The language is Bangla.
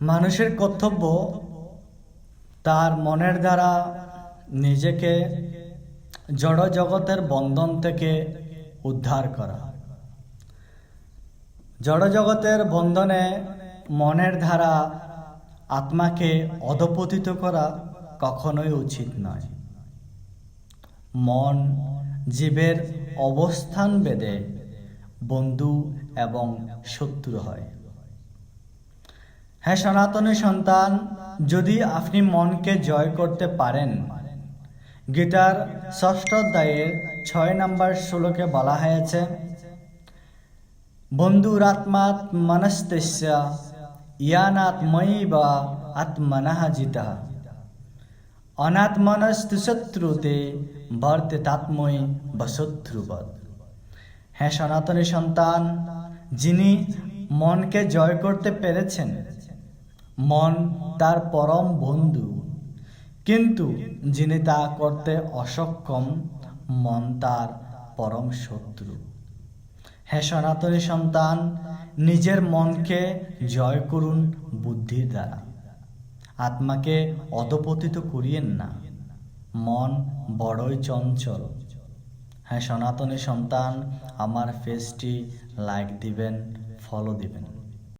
মানুষের কর্তব্য তার মনের দ্বারা নিজেকে জড় জগতের বন্ধন থেকে উদ্ধার করা। জড় জগতের বন্ধনে মনের দ্বারা আত্মাকে অধপতিত করা কখনোই উচিত নয়। মন জীবের অবস্থান বেদে বন্ধু এবং শত্রু হয়। হ্যাঁ সনাতনী সন্তান, যদি আপনি মনকে জয় করতে পারেন। গীতার ষষ্ঠ অধ্যায়ের ছয় নম্বর শ্লোকে বলা হয়েছে বন্ধুরাত্মাৎ মনস্তেস্য ইয়ানাত্ময়ী বা আত্মনঃ জিতা। অনাত্মনস্তু শত্রুতে বর্তে তাত্ময়ী বা হ্যাঁ সনাতনী সন্তান, যিনি মনকে জয় করতে পেরেছেন মন তার পরম বন্ধু। কিন্তু যিনি তা করতে অসক্ষম, মন তার পরম শত্রু। হ্যাঁ সনাতনী সন্তান, নিজের মনকে জয় করুন বুদ্ধির দ্বারা। আত্মাকে অধপতিত করিয়েন না। মন বড়ই চঞ্চল। হ্যাঁ সনাতনী সন্তান, আমার ফেসটি লাইক দিবেন ফলো দিবেন।